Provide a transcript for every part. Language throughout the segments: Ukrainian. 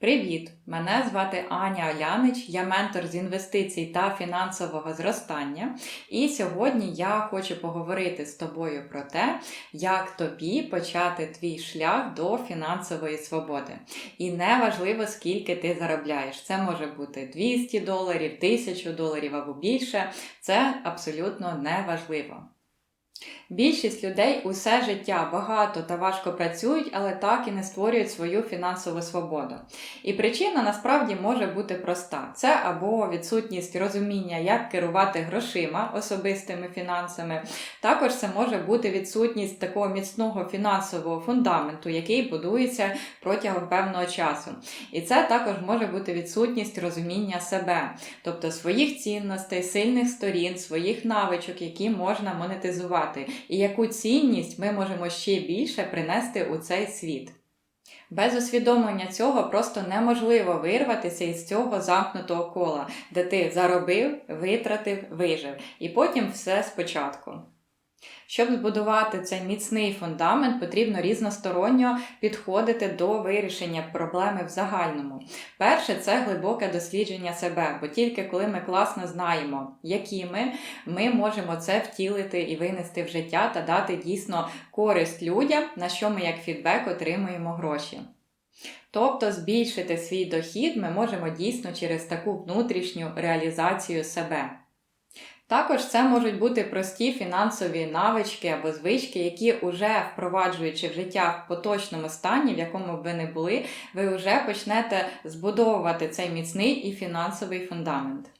Привіт! Мене звати Аня Олянич, я ментор з інвестицій та фінансового зростання. І сьогодні я хочу поговорити з тобою про те, як тобі почати твій шлях до фінансової свободи. І не важливо, скільки ти заробляєш. Це може бути 200 доларів, 1000 доларів або більше. Це абсолютно не важливо. Більшість людей усе життя багато та важко працюють, але так і не створюють свою фінансову свободу. І причина насправді може бути проста: це або відсутність розуміння, як керувати грошима, особистими фінансами. Також це може бути відсутність такого міцного фінансового фундаменту, який будується протягом певного часу. І це також може бути відсутність розуміння себе, тобто своїх цінностей, сильних сторін, своїх навичок, які можна монетизувати і яку цінність ми можемо ще більше принести у цей світ. Без усвідомлення цього просто неможливо вирватися із цього замкнутого кола, де ти заробив, витратив, вижив, і потім все спочатку. Щоб збудувати цей міцний фундамент, потрібно різносторонньо підходити до вирішення проблеми в загальному. Перше це глибоке дослідження себе, бо тільки коли ми класно знаємо, які ми, ми можемо це втілити і винести в життя та дати дійсно користь людям, на що ми як фідбек отримуємо гроші. Тобто збільшити свій дохід ми можемо дійсно через таку внутрішню реалізацію себе. Також це можуть бути прості фінансові навички або звички, які вже впроваджуючи в життя в поточному стані, в якому б ви не були, ви вже почнете збудовувати цей міцний і фінансовий фундамент.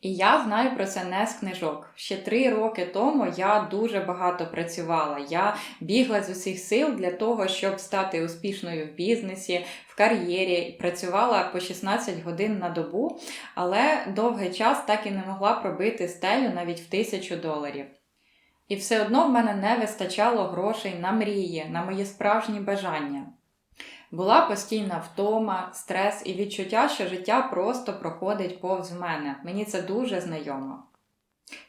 І я знаю про це не з книжок. Ще три роки тому я дуже багато працювала. Я бігла з усіх сил для того, щоб стати успішною в бізнесі, в кар'єрі. Працювала по 16 годин на добу, але довгий час так і не могла пробити стелю навіть в тисячу доларів. І все одно в мене не вистачало грошей на мрії, на мої справжні бажання. Була постійна втома, стрес і відчуття, що життя просто проходить повз мене. Мені це дуже знайомо.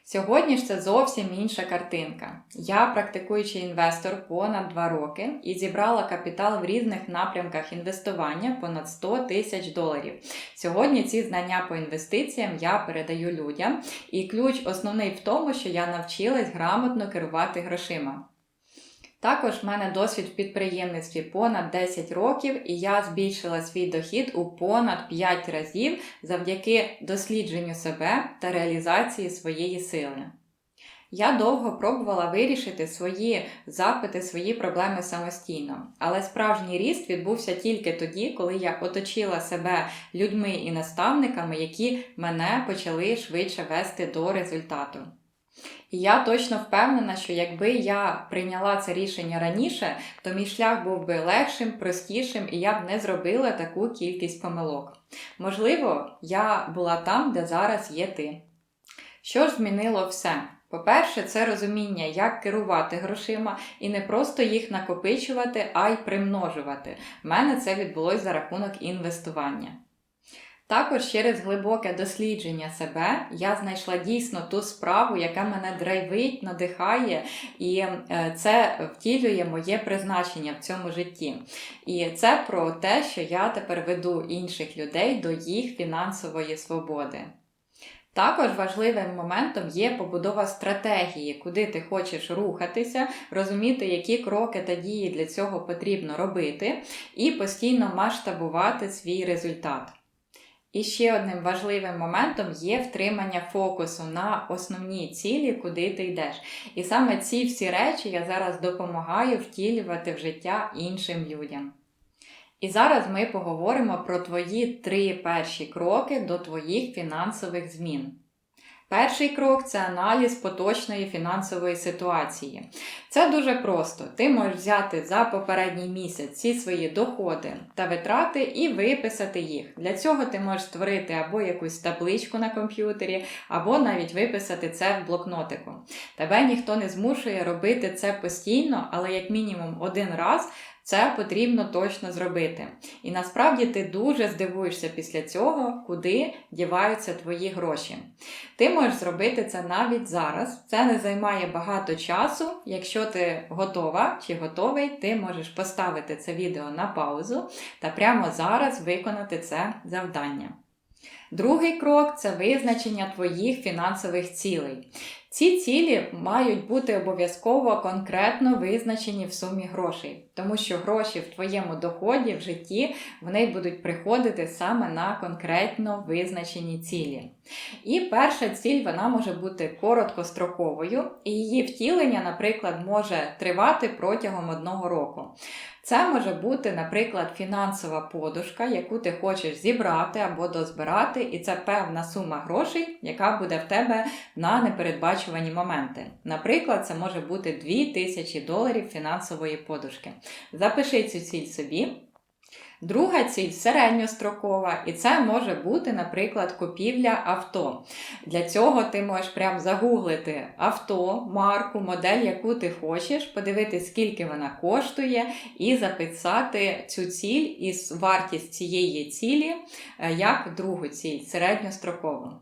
Сьогодні ж це зовсім інша картинка. Я практикуючий інвестор понад 2 роки і зібрала капітал в різних напрямках інвестування понад 100 тисяч доларів. Сьогодні ці знання по інвестиціям я передаю людям, і ключ основний в тому, що я навчилась грамотно керувати грошима. Також в мене досвід в підприємництві понад 10 років, і я збільшила свій дохід у понад 5 разів завдяки дослідженню себе та реалізації своєї сили. Я довго пробувала вирішити свої запити, свої проблеми самостійно, але справжній ріст відбувся тільки тоді, коли я оточила себе людьми і наставниками, які мене почали швидше вести до результату. І я точно впевнена, що якби я прийняла це рішення раніше, то мій шлях був би легшим, простішим, і я б не зробила таку кількість помилок. Можливо, я була там, де зараз є ти. Що ж змінило все? По-перше, це розуміння, як керувати грошима і не просто їх накопичувати, а й примножувати. У мене це відбулося за рахунок інвестування. Також через глибоке дослідження себе я знайшла дійсно ту справу, яка мене драйвить, надихає, і е, це втілює моє призначення в цьому житті. І це про те, що я тепер веду інших людей до їх фінансової свободи. Також важливим моментом є побудова стратегії, куди ти хочеш рухатися, розуміти, які кроки та дії для цього потрібно робити, і постійно масштабувати свій результат. І ще одним важливим моментом є втримання фокусу на основні цілі, куди ти йдеш. І саме ці всі речі я зараз допомагаю втілювати в життя іншим людям. І зараз ми поговоримо про твої три перші кроки до твоїх фінансових змін. Перший крок це аналіз поточної фінансової ситуації. Це дуже просто. Ти можеш взяти за попередній місяць ці свої доходи та витрати і виписати їх. Для цього ти можеш створити або якусь табличку на комп'ютері, або навіть виписати це в блокнотику. Тебе ніхто не змушує робити це постійно, але як мінімум один раз це потрібно точно зробити. І насправді ти дуже здивуєшся після цього, куди діваються твої гроші. Ти можеш зробити це навіть зараз. Це не займає багато часу. Якщо ти готова чи готовий, ти можеш поставити це відео на паузу та прямо зараз виконати це завдання. Другий крок це визначення твоїх фінансових цілей. Ці цілі мають бути обов'язково конкретно визначені в сумі грошей, тому що гроші в твоєму доході в житті вони будуть приходити саме на конкретно визначені цілі. І перша ціль вона може бути короткостроковою, і її втілення, наприклад, може тривати протягом одного року. Це може бути, наприклад, фінансова подушка, яку ти хочеш зібрати або дозбирати, і це певна сума грошей, яка буде в тебе на непередбачувані моменти. Наприклад, це може бути 2000 доларів фінансової подушки. Запиши цю ціль собі. Друга ціль середньострокова, і це може бути, наприклад, купівля авто. Для цього ти можеш прям загуглити авто, марку, модель, яку ти хочеш, подивитися, скільки вона коштує, і записати цю ціль і вартість цієї цілі е, як другу ціль середньострокову.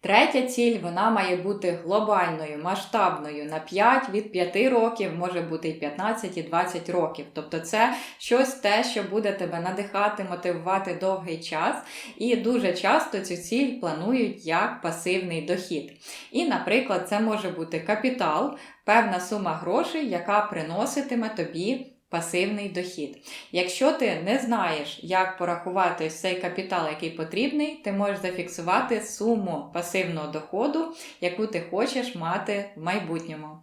Третя ціль вона має бути глобальною, масштабною на 5 від 5 років, може бути і 15, і 20 років. Тобто це щось те, що буде тебе надихати, мотивувати довгий час. І дуже часто цю ціль планують як пасивний дохід. І, наприклад, це може бути капітал, певна сума грошей, яка приноситиме тобі пасивний дохід. Якщо ти не знаєш, як порахувати цей капітал, який потрібний, ти можеш зафіксувати суму пасивного доходу, яку ти хочеш мати в майбутньому.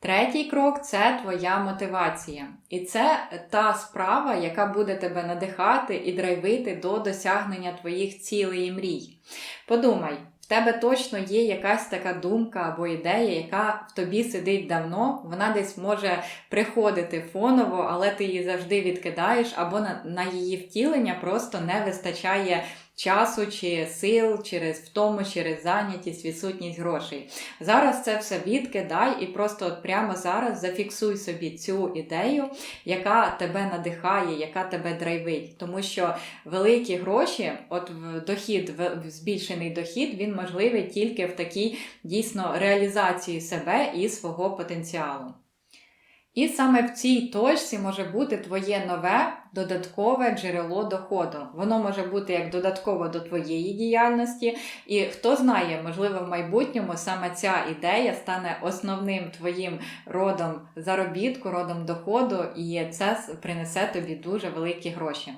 Третій крок це твоя мотивація. І це та справа, яка буде тебе надихати і драйвити до досягнення твоїх цілей і мрій. Подумай, тебе точно є якась така думка або ідея, яка в тобі сидить давно, вона десь може приходити фоново, але ти її завжди відкидаєш, або на, на її втілення просто не вистачає часу чи сил, через втому, через зайнятість, відсутність грошей. Зараз це все відкидай і просто от прямо зараз зафіксуй собі цю ідею, яка тебе надихає, яка тебе драйвить. Тому що великі гроші, от дохід, збільшений дохід, він можливий тільки в такій дійсно реалізації себе і свого потенціалу. І саме в цій точці може бути твоє нове додаткове джерело доходу. Воно може бути як додатково до твоєї діяльності, і хто знає, можливо, в майбутньому саме ця ідея стане основним твоїм родом заробітку, родом доходу, і це принесе тобі дуже великі гроші.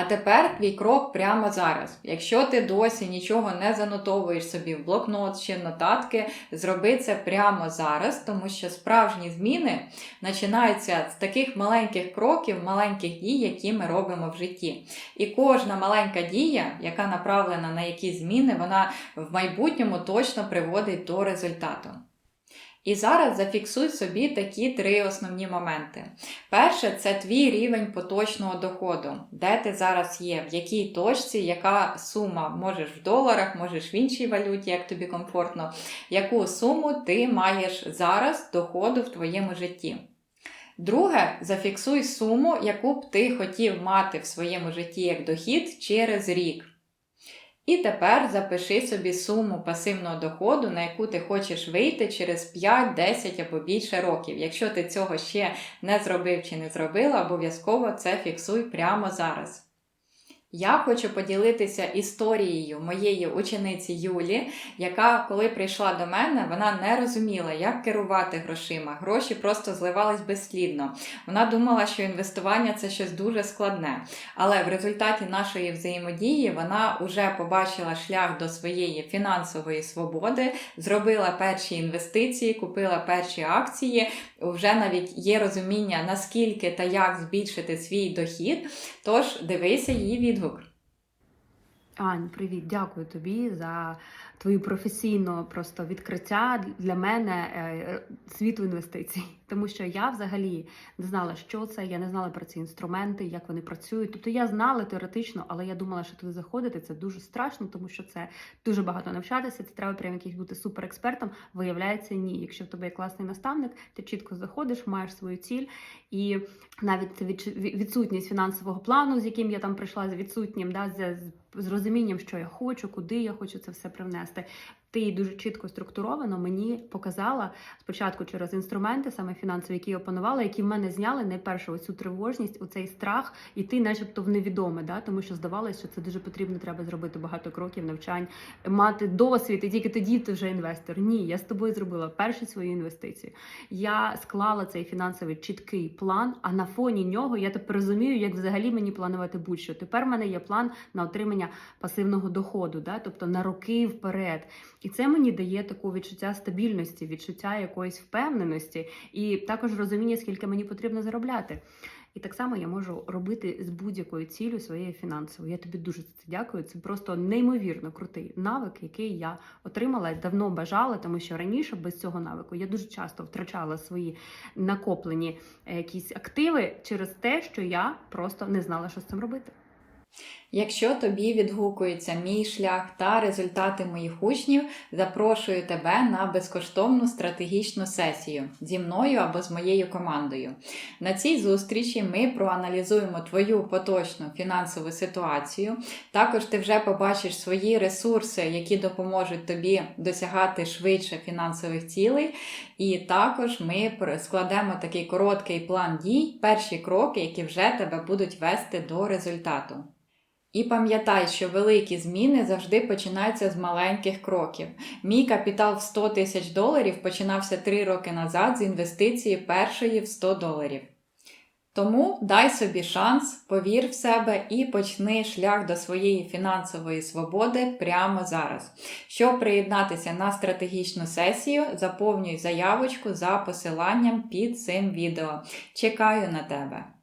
А тепер твій крок прямо зараз. Якщо ти досі нічого не занотовуєш собі в блокнот чи нотатки, зроби це прямо зараз, тому що справжні зміни починаються з таких маленьких кроків, маленьких дій, які ми робимо в житті. І кожна маленька дія, яка направлена на якісь зміни, вона в майбутньому точно приводить до результату. І зараз зафіксуй собі такі три основні моменти. Перше, це твій рівень поточного доходу, де ти зараз є, в якій точці, яка сума, можеш в доларах, можеш в іншій валюті, як тобі комфортно, яку суму ти маєш зараз доходу в твоєму житті. Друге, зафіксуй суму, яку б ти хотів мати в своєму житті як дохід через рік. І тепер запиши собі суму пасивного доходу, на яку ти хочеш вийти через 5, 10 або більше років. Якщо ти цього ще не зробив чи не зробила, обов'язково це фіксуй прямо зараз. Я хочу поділитися історією моєї учениці Юлі, яка, коли прийшла до мене, вона не розуміла, як керувати грошима. Гроші просто зливались безслідно. Вона думала, що інвестування це щось дуже складне. Але в результаті нашої взаємодії вона вже побачила шлях до своєї фінансової свободи, зробила перші інвестиції, купила перші акції. Вже навіть є розуміння, наскільки та як збільшити свій дохід. Тож дивися її відгук. Ань, привіт, дякую тобі за твою професійну просто відкриття для мене е, світу інвестицій. Тому що я взагалі не знала, що це, я не знала про ці інструменти, як вони працюють. Тобто я знала теоретично, але я думала, що туди заходити це дуже страшно, тому що це дуже багато навчатися. Це треба прям якийсь бути суперекспертом. Виявляється, ні. Якщо в тебе є класний наставник, ти чітко заходиш, маєш свою ціль, і навіть відсутність фінансового плану, з яким я там прийшла, з відсутнім, да, з, з розумінням, що я хочу, куди я хочу це все привнести. Принести. Ти дуже чітко структуровано мені показала спочатку через інструменти, саме фінансові, які я опанувала, які в мене зняли найперше оцю тривожність, оцей страх, іти, начебто, в невідоме, да? тому що здавалося, що це дуже потрібно, треба зробити багато кроків, навчань, мати досвід, і тільки тоді ти вже інвестор. Ні, я з тобою зробила перші свої інвестиції. Я склала цей фінансовий чіткий план, а на фоні нього я тепер розумію, як взагалі мені планувати будь-що. Тепер в мене є план на отримання пасивного доходу, да? тобто на роки вперед. І це мені дає таку відчуття стабільності, відчуття якоїсь впевненості, і також розуміння, скільки мені потрібно заробляти. І так само я можу робити з будь-якою цілею своєю фінансовою. Я тобі дуже за це дякую. Це просто неймовірно крутий навик, який я отримала давно бажала, тому що раніше без цього навику я дуже часто втрачала свої накоплені е, якісь активи через те, що я просто не знала, що з цим робити. Якщо тобі відгукується мій шлях та результати моїх учнів, запрошую тебе на безкоштовну стратегічну сесію зі мною або з моєю командою. На цій зустрічі ми проаналізуємо твою поточну фінансову ситуацію. Також ти вже побачиш свої ресурси, які допоможуть тобі досягати швидше фінансових цілей. І також ми складемо такий короткий план дій, перші кроки, які вже тебе будуть вести до результату. І пам'ятай, що великі зміни завжди починаються з маленьких кроків. Мій капітал в 100 тисяч доларів починався 3 роки назад з інвестиції першої в 100 доларів. Тому дай собі шанс, повір в себе і почни шлях до своєї фінансової свободи прямо зараз. Щоб приєднатися на стратегічну сесію, заповнюй заявочку за посиланням під цим відео. Чекаю на тебе!